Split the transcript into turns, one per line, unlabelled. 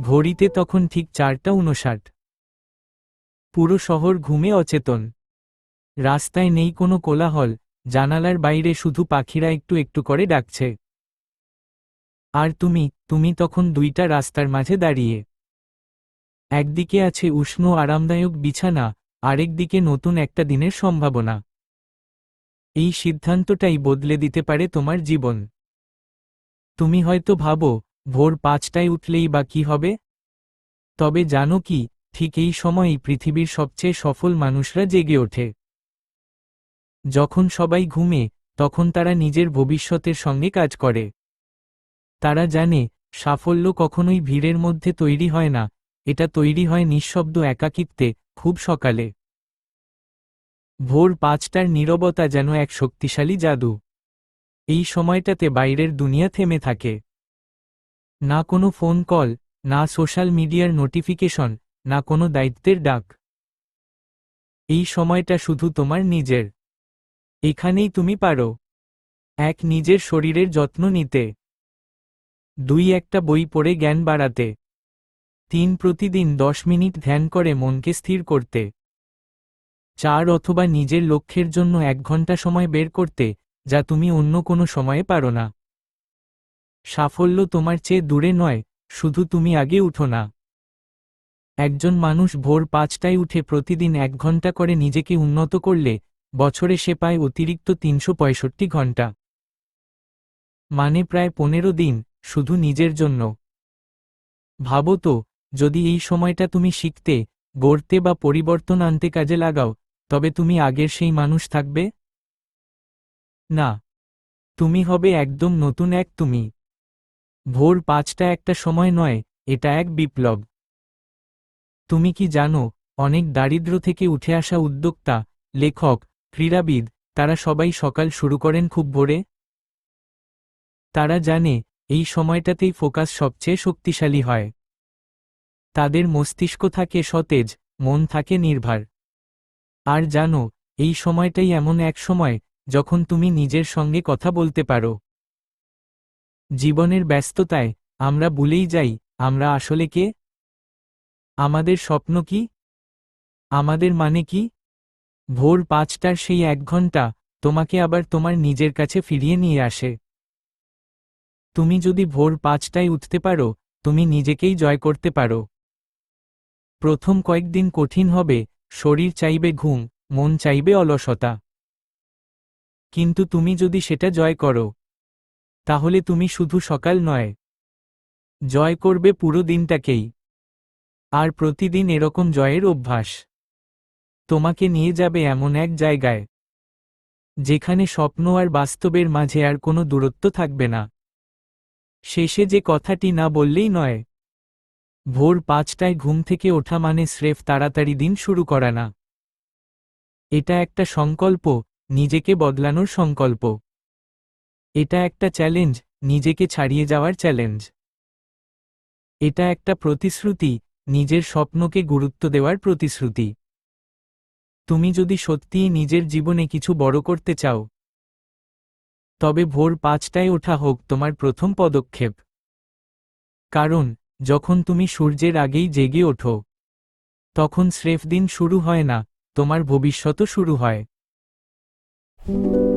ঘড়িতে তখন ঠিক চারটা উনষাট পুরো শহর ঘুমে অচেতন। রাস্তায় নেই কোনো কোলাহল, জানালার বাইরে শুধু পাখিরা একটু একটু করে ডাকছে। আর তুমি তুমি তখন দুইটা রাস্তার মাঝে দাঁড়িয়ে। একদিকে আছে উষ্ণ, আরামদায়ক বিছানা আরেকদিকে নতুন একটা দিনের সম্ভাবনা। এই সিদ্ধান্তটাই বদলে দিতে পারে তোমার জীবন। তুমি হয়তো ভাবো, ভোর পাঁচটায় উঠলেই বা কি হবে? তবে জানো কি, ঠিক এই সময়ই পৃথিবীর সবচেয়ে সফল মানুষরা জেগে ওঠে। যখন সবাই ঘুমে, তখন তারা নিজের ভবিষ্যতের সঙ্গে কাজ করে। তারা জানে, সাফল্য কখনোই ভিড়ের মধ্যে তৈরি হয় না, এটা তৈরি হয় নিঃশব্দ একাকিত্বে, খুব সকালে। ভোর পাঁচটার নীরবতা যেন এক শক্তিশালী জাদু। এই সময়টাতে বাইরের দুনিয়া থেমে থাকে। না কোনো ফোন কল না সোশ্যাল মিডিয়ার নোটিফিকেশন না কোনো দায়িত্বের ডাক। এই সময়টা শুধু তোমার নিজের। এখানেই তুমি পারো। এক, নিজের শরীরের যত্ন নিতে। দুই, একটা বই পড়ে জ্ঞান বাড়াতে। তিন, প্রতিদিন দশ মিনিট ধ্যান করে মনকে স্থির করতে। চার, অথবা নিজের লক্ষ্যের জন্য এক ঘণ্টা সময় বের করতে। যা তুমি অন্য কোনো সময়ে পারো না। সাফল্য তোমার চেয়ে দূরে নয়, শুধু তুমি আগে উঠো না। একজন মানুষ ভোর পাঁচটায় উঠে প্রতিদিন এক ঘণ্টা করে নিজেকে উন্নত করলে, বছরে সে পায় অতিরিক্ত তিনশো পঁয়ষট্টি ঘণ্টা মানে প্রায় পনেরো দিন, শুধু নিজের জন্য। ভাবো তো, যদি এই সময়টা তুমি শিখতে, গড়তে বা পরিবর্তন আনতে কাজে লাগাও, তবে তুমি আগের সেই মানুষ থাকবে? না, তুমি হবে একদম নতুন এক তুমি। ভোর পাঁচটা একটা সময় নয়, এটা এক বিপ্লব। তুমি কি জানো, অনেক দারিদ্র থেকে উঠে আসা উদ্যোক্তা, লেখক, ক্রীড়াবিদ, তারা সবাই সকাল শুরু করেন খুব ভোরে। তারা জানে, এই সময়টাতেই ফোকাস সবচেয়ে শক্তিশালী হয়। তাদের মস্তিষ্ক থাকে সতেজ, মন থাকে নির্ভার। আর জানো, এই সময়টাই এমন এক সময় যখন তুমি নিজের সঙ্গে কথা বলতে পারো। জীবনের ব্যস্ততায়, আমরা ভুলেই যাই, আমরা আসলে কে? আমাদের স্বপ্ন কি? আমাদের মানে কি? ভোর পাঁচটার সেই এক ঘণ্টা, তোমাকে আবার তোমার নিজের কাছে ফিরিয়ে নিয়ে আসে। তুমি যদি ভোর পাঁচটায় উঠতে পারো, তুমি নিজেকেই জয় করতে পারো। প্রথম কয়েকদিন কঠিন হবে, শরীর চাইবে ঘুম, মন চাইবে অলসতা। কিন্তু তুমি যদি সেটা জয় করো, তাহলে তুমি শুধু সকাল নয়, জয় করবে পুরো দিনটাকেই। আর প্রতিদিন এরকম জয়ের অভ্যাস। তোমাকে নিয়ে যাবে এমন এক জায়গায়, যেখানে স্বপ্ন আর বাস্তবের মাঝে আর কোনো দূরত্ব থাকবে না। শেষে যে কথাটি না বললেই নয়, ভোর পাঁচটায় ঘুম থেকে ওঠা মানে স্রেফ তাড়াতাড়ি দিন শুরু করা না। এটা একটা সংকল্প নিজেকে বদলানোর সংকল্প। এটা একটা চ্যালেঞ্জ নিজেকে ছাড়িয়ে যাওয়ার চ্যালেঞ্জ এটা একটা প্রতিশ্রুতি, নিজের স্বপ্নকে গুরুত্ব দেওয়ার প্রতিশ্রুতি। তুমি যদি সত্যিই নিজের জীবনে কিছু বড় করতে চাও, তবে ভোর পাঁচটায় ওঠা হোক তোমার প্রথম পদক্ষেপ। কারণ, যখন তুমি সূর্যের আগেই জেগে ওঠো, তখন স্রেফ দিন শুরু হয় না, তোমার ভবিষ্যতও শুরু হয়। Thank you.